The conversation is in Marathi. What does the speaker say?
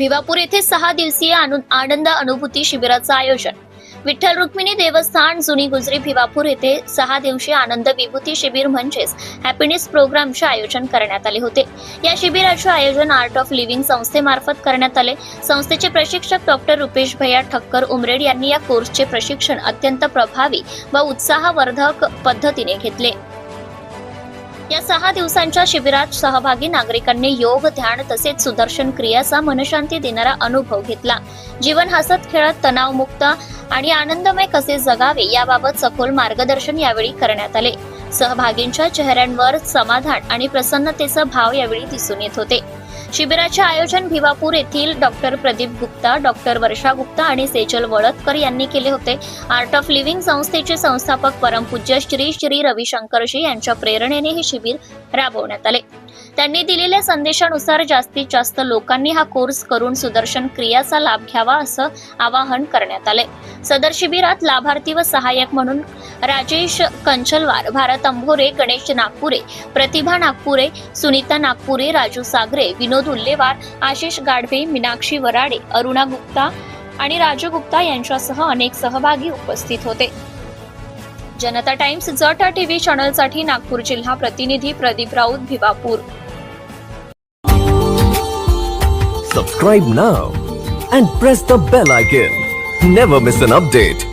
भिवापूर येथे सहा दिवसीय आनंद अनुभूती शिबिराचं आयोजन. विठ्ठल रुक्मिणी देवस्थान जुनी गुजरी भिवापूर येथे सहा दिवसीय आनंद विभूती शिबिर म्हणजेच हॅपीनेस प्रोग्रामचे आयोजन करण्यात आले होते. या शिबिराचे आयोजन आर्ट ऑफ लिव्हिंग संस्थेमार्फत करण्यात आले. संस्थेचे प्रशिक्षक डॉक्टर रुपेश भैया ठक्कर उमरेड यांनी या कोर्सचे प्रशिक्षण अत्यंत प्रभावी व उत्साहवर्धक पद्धतीने घेतले. या सहा दिवसांच्या शिबिरात सहभागी नागरिकांनी योग ध्यान तसेच सुदर्शन क्रियाचा मनशांती देणारा अनुभव घेतला. जीवन हसत खेळत तणावमुक्त आणि आनंदमय कसे जगावे याबाबत सखोल मार्गदर्शन यावेळी करण्यात आले. सहभागींच्या चेहऱ्यांवर समाधान आणि प्रसन्नतेचा भाव यावेळी दिसून येत होते. शिबिराचे आयोजन भिवापूर येथील डॉक्टर प्रदीप गुप्ता डॉक्टर वर्षा गुप्ता आणि सेजल वळदकर यांनी केले होते. आर्ट ऑफ लिव्हिंग संस्थेचे संस्थापक परमपूज्य श्री श्री रविशंकरजी यांच्या प्रेरणेने हे शिबिर राबवण्यात आले. त्यांनी दिलेल्या संदेशानुसार जास्तीत जास्त लोकांनी हा कोर्स करून सुदर्शन क्रियाचा लाभ घ्यावा असं आवाहन करण्यात आले. सदर शिबिरात लाभार्थी व सहाय्यक म्हणून राजेश कंचलवार भारत अंभोरे गणेश नागपुरे प्रतिभा नागपुरे सुनीता नागपुरे राजू सागरे विनोद उल्लेवार आशिष गाढवे मीनाक्षी वराडे अरुणा गुप्ता आणि राजू गुप्ता यांच्यासह अनेक सहभागी उपस्थित होते. जनता टाइम्स जटा टीव्ही चॅनलसाठी नागपूर जिल्हा प्रतिनिधी Pradeep Raut Bhiwapur. Subscribe now and press the bell icon never miss an update